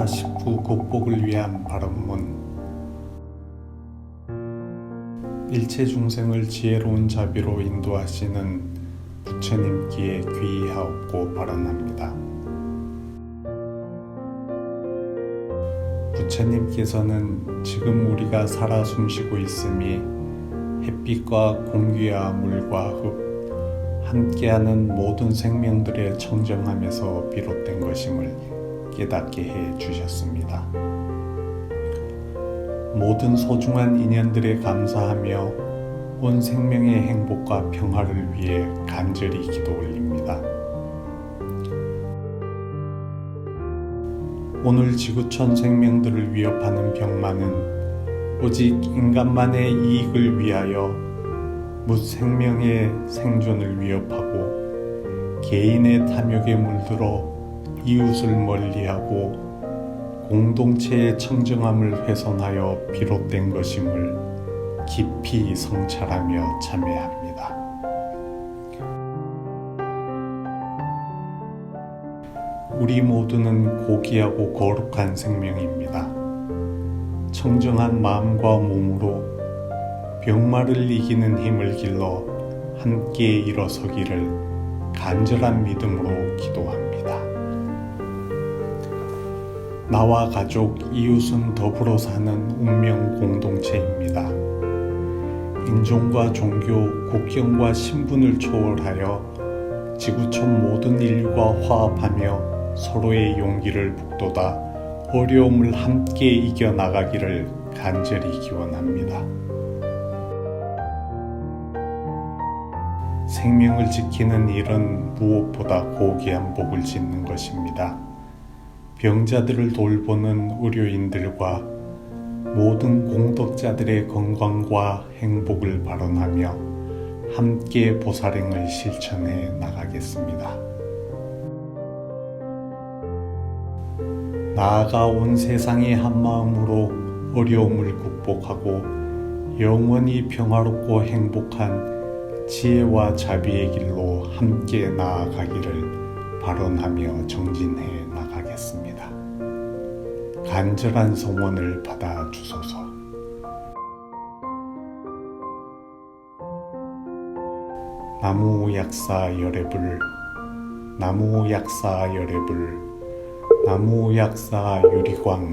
코로나 19 극복을 위한 발언문 일체 중생을 지혜로운 자비로 인도하시는 부처님께 귀의하옵고 발언합니다. 부처님께서는 지금 우리가 살아 숨쉬고 있음이 햇빛과 공기와 물과 흙, 함께하는 모든 생명들의 청정함에서 비롯된 것임을 깨닫게 해 주셨습니다. 모든 소중한 인연들에 감사하며 온 생명의 행복과 평화를 위해 간절히 기도 올립니다. 오늘 지구촌 생명들을 위협하는 병만은 오직 인간만의 이익을 위하여 무 생명의 생존을 위협하고 개인의 탐욕에 물들어 이웃을 멀리하고 공동체의 청정함을 훼손하여 비롯된 것임을 깊이 성찰하며 참회합니다. 우리 모두는 고귀하고 거룩한 생명입니다. 청정한 마음과 몸으로 병마를 이기는 힘을 길러 함께 일어서기를 간절한 믿음으로 기도합니다. 나와 가족, 이웃은 더불어 사는 운명 공동체입니다. 인종과 종교, 국경과 신분을 초월하여 지구촌 모든 인류가 화합하며 서로의 용기를 북돋아 어려움을 함께 이겨나가기를 간절히 기원합니다. 생명을 지키는 일은 무엇보다 고귀한 복을 짓는 것입니다. 병자들을 돌보는 의료인들과 모든 공덕자들의 건강과 행복을 발언하며 함께 보살행을 실천해 나가겠습니다. 나아가 온 세상의 한마음으로 어려움을 극복하고 영원히 평화롭고 행복한 지혜와 자비의 길로 함께 나아가기를 발언하며 정진해 나가겠습니다. 간절한 소원을 받아 주소서. 나무 약사 열애불 나무 약사 열애불 나무 약사 유리광